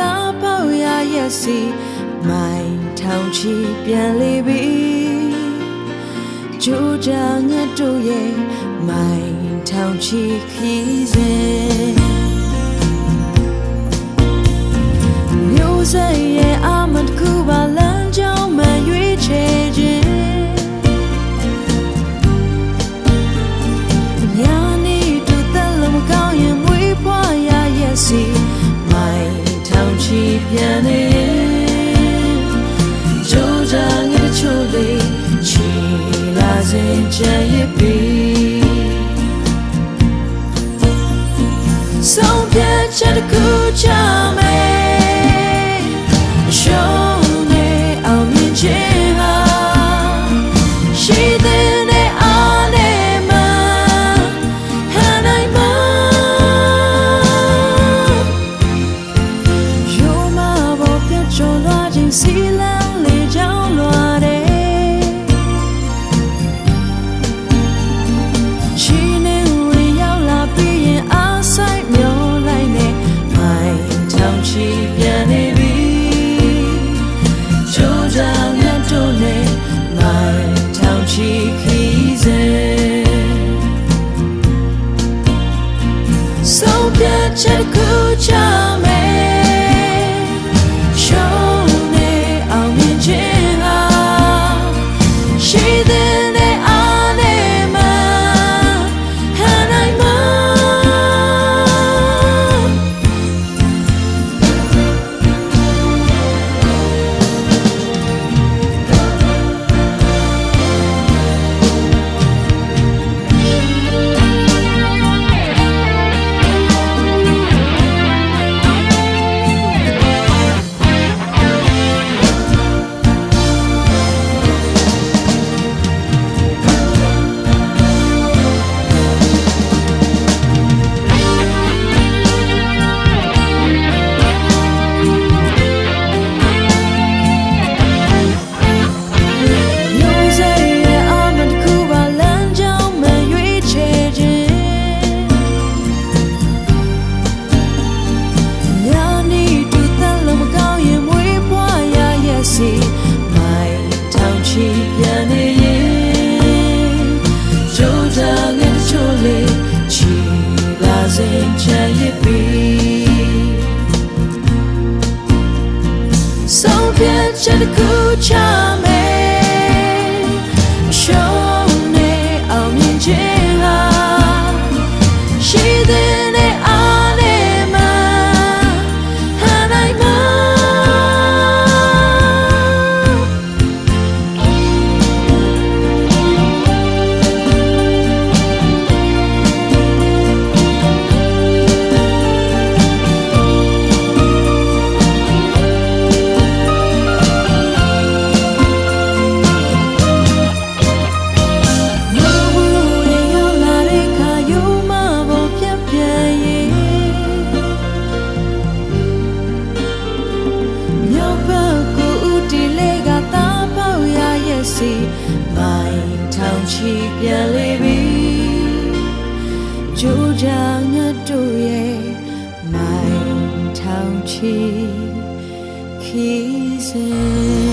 သာပေါရရဲ့စီမိုင်ထောင်ချီပြန်လေပြီကြိုးကြငတ်တို့ရဲ့မိုင်ထောင်ချီခီးစဉ် Jaya be. ဆုံးဖြတ်ချက်တစ်ခုချမ Kaçar kuçar ချီပြန်လေပြီကြိုးကြငါတို့ရဲ့မိုင်ထောင်ချီခီးစေ